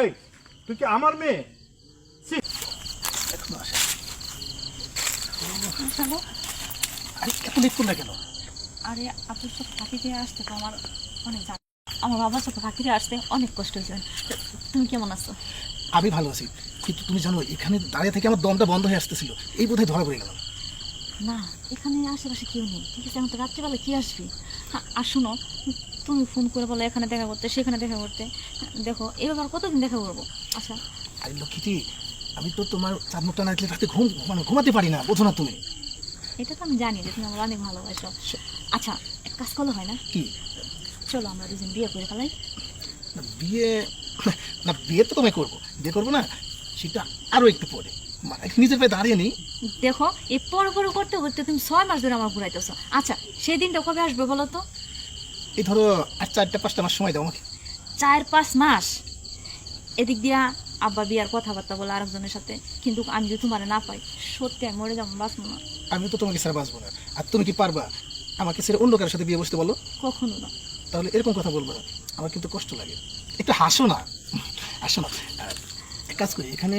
এই তুই কি আমার মেয়ে? এখনও আসে। আরে এত লেট করলে কেন? আরে ফাঁকি দিয়ে আসতে তো আমার অনেক আমার বাবার সাথে ফাঁকি দিয়ে আসতে অনেক কষ্ট হয়েছে। তুমি কেমন আছো? আমি ভালো আছি কিন্তু তুমি জানো এখানে দাঁড়িয়ে থেকে আমার দমটা বন্ধ হয়ে আসতেছিল। এই বোধহয় ধরা পড়ে গেলাম। না এখানে আশেপাশে কেউ নেই। ঠিক আছে এখন তো রাত্রিবেলা কি আসবি? হ্যাঁ, আর শোনো তুমি ফোন করে বলো এখানে দেখা করতে সেখানে দেখা করতে। দেখো এবার আর কতদিন দেখা করব? আচ্ছা। আরে লক্ষ্মীটি আমি তো তোমার চার মুখটা না রাতে ঘুম মানে ঘুমাতে পারি না বোঝো না তুমি। এটা তো আমি জানি যে তুমি আমার অনেক ভালোবাসো। আচ্ছা এক কাজ করলে হয় না? কি? চলো আমরা দুজন বিয়ে করে ফেলাই। না, বিয়ে না বিয়ে তো তোমায় করব। বিয়ে করব না সেটা আরও একটু পরে। মানে নিজের পায়ে দাঁড়িয়ে নেই। দেখো এই পর পর করতে করতে তুমি ছয় মাস ধরে আমার ঘুরাইতেছো। আচ্ছা সেই দিনটা কবে আসবে বলো তো? এই ধরো আর চারটা পাঁচটা মাস সময় দাও আমাকে। চার পাঁচ মাস? এদিক দিয়া আব্বা বিয়ার কথাবার্তা বলে আরেকজনের সাথে কিন্তু আমি যদি তোমার না পাই সত্যি আমি মরে যাব বাঁচবো না। আমি তো তোমাকে ছাড়া বাঁচবো না। আর তুমি কি পারবা আমাকে ছেড়ে অন্য কারোর সাথে বিয়ে বসতে বলো? কখনো না। তাহলে এরকম কথা বলব না। আমার কিন্তু কষ্ট লাগে। একটু হাসো না। হাসো না। এক কাজ করি এখানে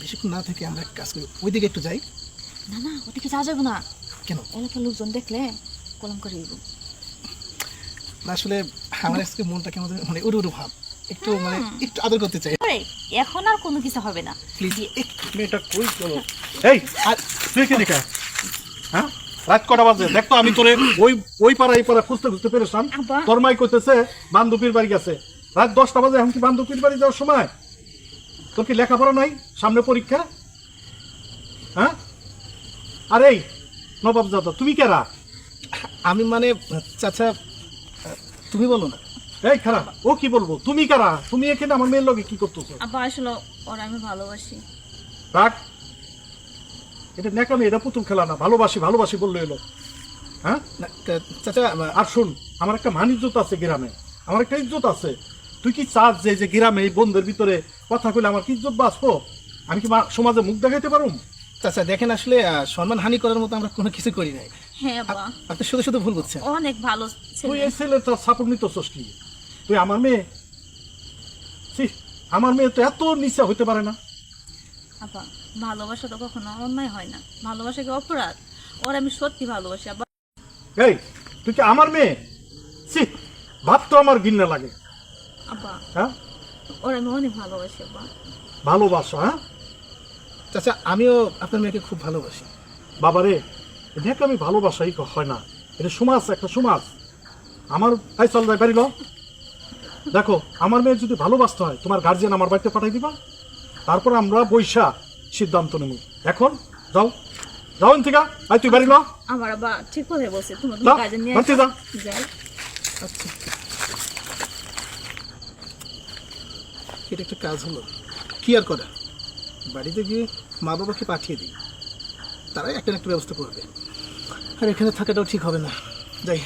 বেশিক্ষণ না থেকে আমরা এক কাজ করি। ওইদিকে একটু যাই। না না ওদিকে যাওয়া যাবে না। কেন? এলাকার লোকজন দেখলে কলম করে আসলে আমার আজকে মনটা কেমন মানে উড়ু উড়ু ভাব। একটু মানে একটু আদর করতে চাই। এখন আর কোনো কিছু হবে না। প্লিজ মেয়েটা কই চলো এই আর তুই কে? দেখা হ্যাঁ? রাত কটা বাজে? দেখ তো আমি তোরে ওই ওই পাড়া এই পাড়া খুঁজতে খুঁজতে পেরেছিলাম তোর মাই করতেছে বান্ধবীর বাড়ি গেছে। রাত দশটা বাজে এখন কি বান্ধবীর বাড়ি যাওয়ার সময়? তোর কি লেখাপড়া নাই? সামনে পরীক্ষা? হ্যাঁ? আরে এই নবাব দাদা তুমি কেরা? আমি মানে চাচা তুমি বলো না। এই খারাপ ও কি বলব? তুমি কারা? তুমি এখানে আমার মেয়ের লগে কি করতেছো? আব্বা আসলে ওরা আমি ভালোবাসি। রাখ এটা নেকামি এটা পুতুল খেলা না। ভালোবাসি ভালোবাসি বলল এলো। হ্যাঁ? চাচা আর শুন আমার একটা মান ইজ্জত আছে গ্রামে। আমার একটা ইজ্জত আছে। তুই কি চাস যে যে গ্রামে এই বন্ধের ভিতরে কথা কইলে আমার কি ইজ্জত বাঁচবো? আমি কি মা- সমাজে মুখ দেখাইতে পারুম? চাচা দেখেন আসলে সম্মান হানি করার মতো আমরা কোনো কিছু করি নাই। হ্যাঁ আপনি শুধু শুধু ভুল বুঝছেন। অনেক ভালো তুই ছেলে এই ছেলেটা সাপোর্ট নিতেছস কি? তুই আমার মেয়ে? আমার মেয়ে তো এত নিচা হইতে পারে না। আব্বা ভালোবাসা তো কখনো অন্যায় হয় না। ভালোবাসা কি অপরাধ? ওর আমি সত্যি ভালোবাসি আব্বা এই তুই কি আমার মেয়ে? ছি ভাব তো আমার ঘৃণা লাগে। আব্বা হ্যাঁ? ওর আমি অনেক ভালোবাসি আব্বা ভালোবাসো হ্যাঁ? চাচা আমিও আপনার মেয়েকে খুব ভালোবাসি। বাবারে দেখ আমি ভালোবাসাই হয় না। এটা সমাজ একটা সমাজ। আমার এই চল যাই বাড়িল দেখো আমার মেয়ে যদি ভালোবাসতে হয় তোমার গার্জিয়ান আমার বাড়িতে পাঠাই দিবা। তারপর আমরা বৈশা সিদ্ধান্ত নেব। এখন যাও। যাও থেকে আই তুই বাড়িল আমার আব্বা ঠিক তুমি যা, তোমার কাজে নিয়ে আচ্ছা। এটা একটা কাজ হলো। কি আর করা? বাড়িতে গিয়ে মা বাবাকে পাঠিয়ে দিই। তারাই একটা একটা ব্যবস্থা করবে। আর এখানে থাকাটাও ঠিক হবে না। যাই।